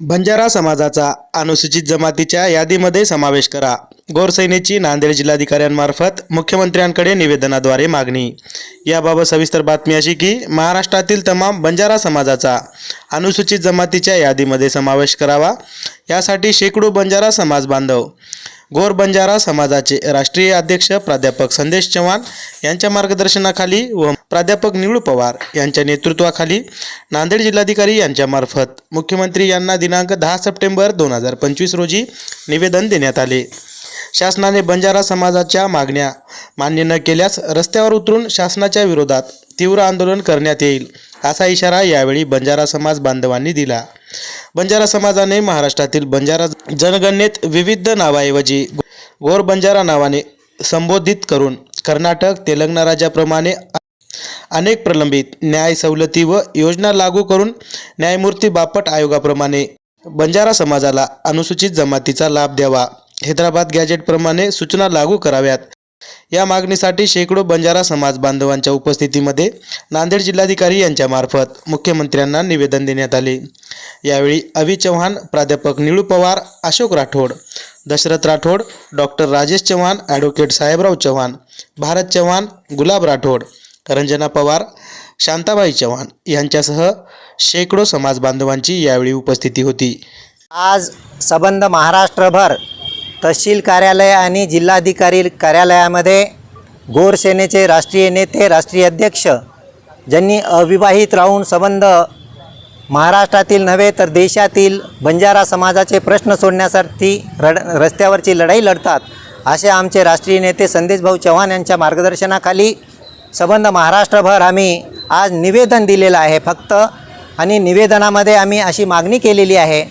बंजारा समाजाचा अनुसूचित जमातीच्या यादीमध्ये समावेश करा. गोरसैनेची नांदेड जिल्हाधिकाऱ्यांमार्फत मुख्यमंत्र्यांकडे निवेदनाद्वारे मागणी. याबाबत सविस्तर बातमी अशी की महाराष्ट्रातील तमाम बंजारा समाजाचा अनुसूचित जमातीच्या यादीमध्ये समावेश करावा. यासाठी शेकडो बंजारा समाज बांधव गोर बंजारा समाजाचे राष्ट्रीय अध्यक्ष प्राध्यापक संदेश चव्हाण यांच्या मार्गदर्शनाखाली व प्राध्यापक निळू पवार यांच्या नेतृत्वाखाली नांदेड जिल्हाधिकारी यांच्यामार्फत मुख्यमंत्री यांना दिनांक दहा सप्टेंबर दोन हजार पंचवीस रोजी निवेदन देण्यात आले. शासनाने बंजारा समाजाच्या मागण्या मान्य न केल्यास रस्त्यावर उतरून शासनाच्या विरोधात तीव्र आंदोलन करण्यात येईल असा इशारा यावेळी बंजारा समाज बांधवांनी दिला. बंजारा समाजाने महाराष्ट्रातील बंजारा जनगणनेत विविध नावाऐवजी गोर बंजारा नावाने संबोधित करून कर्नाटक तेलंगणा राज्याप्रमाणे अनेक प्रलंबित न्याय सवलती व योजना लागू करून न्यायमूर्ती बापट आयोगाप्रमाणे बंजारा समाजाला अनुसूचित जमातीचा लाभ द्यावा. हैदराबाद गॅजेटप्रमाणे सूचना लागू कराव्यात. या मागणीसाठी शेकडो बंजारा समाज बांधवांच्या उपस्थितीमध्ये नांदेड जिल्हाधिकारी यांच्यामार्फत मुख्यमंत्र्यांना निवेदन देण्यात आले. यावेळी अवी चव्हाण प्राध्यापक निळू पवार अशोक राठोड दशरथ राठोड डॉक्टर राजेश चव्हाण ॲडव्होकेट साहेबराव चव्हाण भारत चव्हाण गुलाब राठोड रंजना पवार शांताबाई चव्हाण यांच्यासह शेकडो समाज बांधवांची यावेळी उपस्थिती होती. आज सबंध महाराष्ट्रभर तहसील कार्यालय आणि जिल्हाधिकारी कार्यालयामध्ये गोरसेनेचे राष्ट्रीय नेते राष्ट्रीय अध्यक्ष ज्यांनी अविवाहित राहून संबंध महाराष्ट्रातील नव्हे तर देशातील बंजारा समाजाचे प्रश्न सोडण्यासाठी रड रस्त्यावरची लढाई लढतात असे आमचे राष्ट्रीय नेते संदेशभाऊ चव्हाण यांच्या मार्गदर्शनाखाली संबंध महाराष्ट्रभर आम्ही आज निवेदन दिलेलं आहे फक्त आणि निवेदनामध्ये आम्ही अशी मागणी केलेली आहे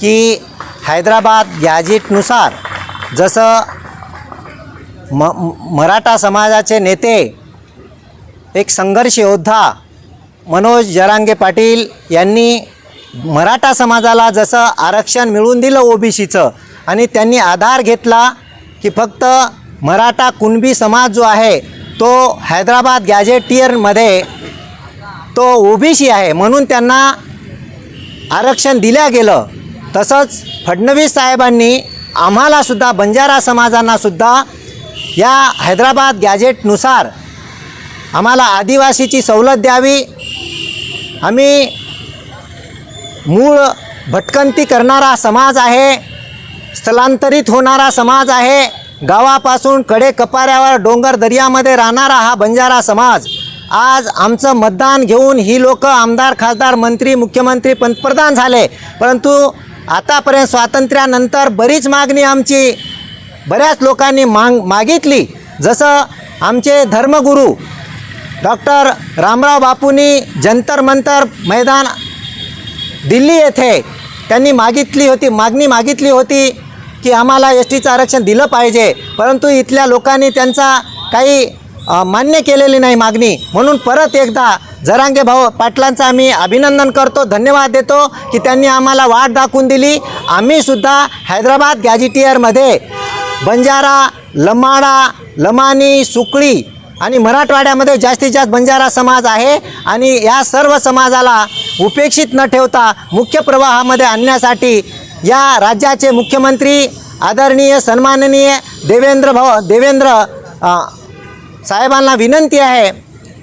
की हैदराबाद गॅजेटनुसार जसं म मराठा समाजाचे नेते एक संघर्ष योद्धा मनोज जरांगे पाटील यांनी मराठा समाजाला जसं आरक्षण मिळवून दिलं ओबीसीचं आणि त्यांनी आधार घेतला की फक्त मराठा कुणबी समाज जो आहे तो हैदराबाद गॅजेटियरमध्ये तो ओबीसी आहे म्हणून त्यांना आरक्षण दिल्या गेलं. तसंच फडणवीस साहेबांनी आम्हालासुद्धा बंजारा समाजांनासुद्धा या हैदराबाद गॅजेटनुसार आम्हाला आदिवासीची सवलत द्यावी. आम्ही मूळ भटकंती करणारा समाज आहे स्थलांतरित होणारा समाज आहे. गावापासून कडे कपाऱ्यावर डोंगर दर्यामध्ये राहणारा हा बंजारा समाज. आज आमचं मतदान घेऊन ही लोक आमदार खासदार मंत्री मुख्यमंत्री पंतप्रधान झाले. परंतु आतापर्यंत स्वातंत्र्यानंतर बरीच मागणी आमची बऱ्याच लोकांनी माग मागितली. जसं आमचे धर्मगुरू डॉक्टर रामराव बापूंनी जंतर मंतर मैदान दिल्ली येथे त्यांनी मागितली होती मागणी मागितली होती की आम्हाला एस टीचं आरक्षण दिलं पाहिजे. परंतु इथल्या लोकांनी त्यांचा काही मान्य केलेली नाही मागणी. म्हणून परत एकदा जरांगे भाऊ पाटलांचं आम्ही अभिनंदन करतो धन्यवाद देतो की त्यांनी आम्हाला वाट दाखवून दिली. आम्हीसुद्धा हैदराबाद गॅजिटियरमध्ये बंजारा लमाडा लमानी सुकळी आणि मराठवाड्यामध्ये जास्तीत जास्त बंजारा समाज आहे आणि या सर्व समाजाला उपेक्षित न ठेवता मुख्य प्रवाहामध्ये आणण्यासाठी या राज्याचे मुख्यमंत्री आदरणीय सन्माननीय देवेंद्र भाऊ देवेंद्र साहेबांना विनंती आहे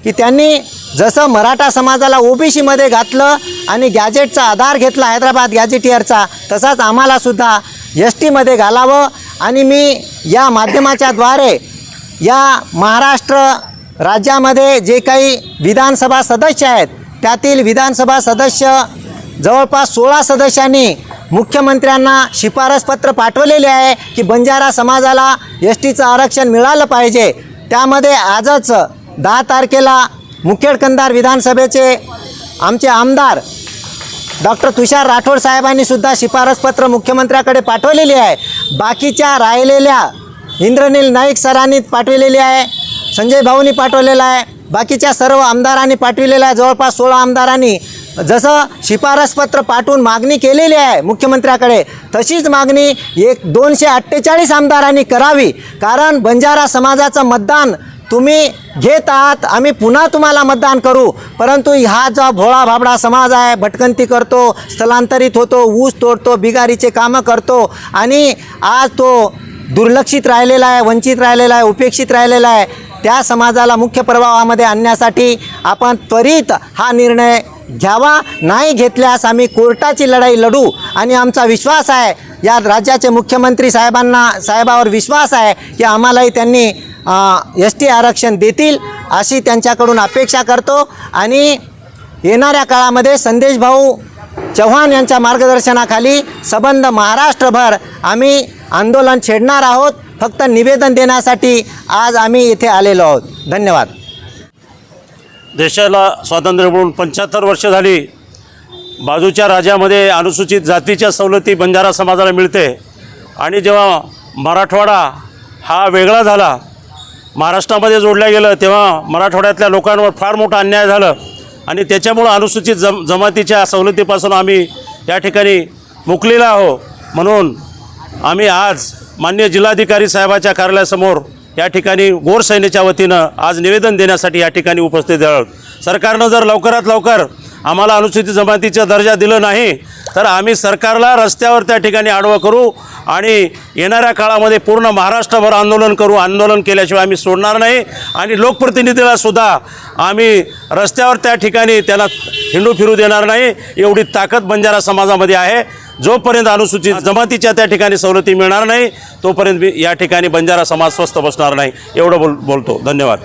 की त्यांनी जसं मराठा समाजाला ओबीसीमध्ये घातलं आणि गॅजेटचा आधार घेतला हैदराबाद गॅजेटियरचा तसाच आम्हालासुद्धा एस टीमध्ये घालावं. आणि मी या माध्यमाच्याद्वारे या महाराष्ट्र राज्यामध्ये जे काही विधानसभा सदस्य आहेत त्यातील विधानसभा सदस्य जवळपास सोळा सदस्यांनी मुख्यमंत्र्यांना शिफारसपत्र पाठवलेले आहे की बंजारा समाजाला एस टीचं आरक्षण मिळालं पाहिजे. त्यामध्ये आजच दहा तारखेला मुखेड कंदार विधानसभेचे आमचे आमदार डॉक्टर तुषार राठोड साहेबांनी सुद्धा शिफारसपत्र मुख्यमंत्र्याकडे पाठवलेली आहे. बाकीच्या राहिलेल्या इंद्रनील नाईक सरांनी पाठविलेली आहे. संजय भाऊनी पाठवलेलं आहे. बाकीच्या सर्व आमदारांनी पाठविलेलं आहे. जवळपास सोळा आमदारांनी जसं शिफारसपत्र पाठवून मागणी केलेली आहे मुख्यमंत्र्याकडे तशीच मागणी एक दोनशे अठ्ठेचाळीस आमदारांनी करावी. कारण बंजारा समाजाचं मतदान तुम्ही घेत आहात आम्ही पुन्हा तुम्हाला मतदान करू. परंतु हा जो भोळा भाबडा समाज आहे भटकंती करतो स्थलांतरित होतो ऊस तोडतो बिगारीचे कामं करतो आणि आज तो दुर्लक्षित राहिलेला आहे वंचित राहिलेला आहे उपेक्षित राहिलेला आहे त्या समाजाला मुख्य प्रभावामध्ये आणण्यासाठी आपण त्वरित हा निर्णय घ्यावा नाही घेतल्यास आम्ही कोर्टाची लढाई लढू आणि आमचा विश्वास आहे या राज्याचे मुख्यमंत्री साहेबांना साहेबावर विश्वास आहे की आम्हालाही त्यांनी एस टी आरक्षण देतील अशी त्यांच्याकडून अपेक्षा करतो. आणि येणाऱ्या काळामध्ये संदेश भाऊ चव्हाण यांच्या मार्गदर्शनाखाली संबंध महाराष्ट्रभर आम्ही आंदोलन छेडणार आहोत. फक्त निवेदन देण्यासाठी आज आम्ही इथे आलेलो आहोत. धन्यवाद. देशाला स्वातंत्र्य मिळून पंच्याहत्तर वर्ष झाली. बाजूच्या राज्यामध्ये अनुसूचित जातीच्या सवलती बंजारा समाजाला मिळते. आणि जेव्हा मराठवाडा हा वेगळा झाला महाराष्ट्रामध्ये जोडलं गेलं तेव्हा मराठवाड्यातल्या लोकांवर फार मोठा अन्याय झालं. आणि त्याच्यामुळं अनुसूचित जम जमातीच्या सवलतीपासून आम्ही या ठिकाणी मुकलेला आहो. म्हणून आम्ही आज मान्य जिल्हाधिकारी साहेबाच्या कार्यालयासमोर या ठिकाणी गोर सैनेच्या वतीनं आज निवेदन देण्यासाठी या ठिकाणी उपस्थित आहोत. सरकारनं जर लवकरात लवकर आम्हाला अनुसूचित जमातीचा दर्जा दिलं नाही तर आम्ही सरकारला रस्त्यावर त्या ठिकाणी आडवं करू आणि येणाऱ्या काळामध्ये पूर्ण महाराष्ट्रभर आंदोलन करू. आंदोलन केल्याशिवाय आम्ही सोडणार नाही आणि लोकप्रतिनिधीला सुद्धा आम्ही रस्त्यावर त्या ठिकाणी त्याला हिंडू फिरू देणार नाही एवढी ताकद बंजारा समाजामध्ये आहे. जोपर्यंत अनुसूचित जमातीच्या त्या ठिकाणी सवलती मिळणार नाही तोपर्यंत मी या ठिकाणी बंजारा समाज स्वस्थ बसणार नाही. एवढं बोल बोलतो. धन्यवाद.